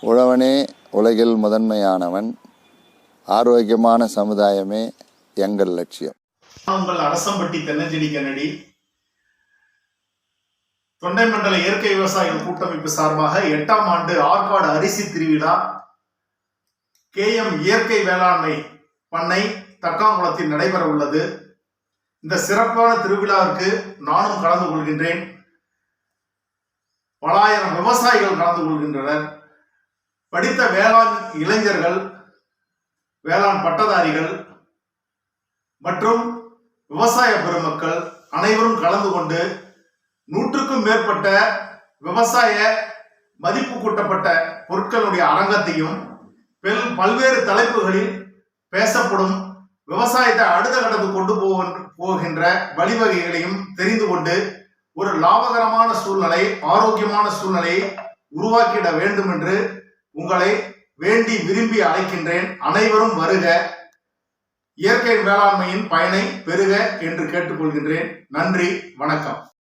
உழவனே உலகில் முதன்மையானவன் ஆரோக்கியமான சமுதாயமே எங்கள் லட்சியம். உங்கள் அரசம்பட்டி தென்னஞ்செடி கண்ணடி. தொண்டை மண்டல இயற்கை விவசாயிகள் கூட்டமைப்பு சார்பாக எட்டாம் ஆண்டு ஆற்காடு அரிசி திருவிழா கே எம் இயற்கை வேளாண்மை பண்ணை தக்காங்குளத்தில் நடைபெற உள்ளது. இந்த சிறப்பான திருவிழாவிற்கு நானும் கலந்து கொள்கின்றேன். பலாயிரம் விவசாயிகள் கலந்து கொள்கின்றனர். படித்த வேளாண் இளைஞர்கள் வேளாண் பட்டதாரிகள் மற்றும் விவசாய பெருமக்கள் அனைவரும் கலந்து கொண்டு நூற்றுக்கும் மேற்பட்ட விவசாய மதிப்பு கூட்டப்பட்ட பொருட்களுடைய அரங்கத்தையும் பல்வேறு தலைப்புகளில் பேசப்படும் விவசாயத்தை அடுத்த கட்டத்துக்கு கொண்டு போக போகின்ற வழிவகைகளையும் தெரிந்து கொண்டு ஒரு லாபகரமான சூழ்நிலை ஆரோக்கியமான சூழ்நிலையை உருவாக்கிட வேண்டும் என்று உங்களை வேண்டி விரும்பி அழைக்கின்றேன். அனைவரும் வருக. இயற்கை வேளாண்மையின் பயனை பெறுக என்று கேட்டுக்கொள்கின்றேன். நன்றி. வணக்கம்.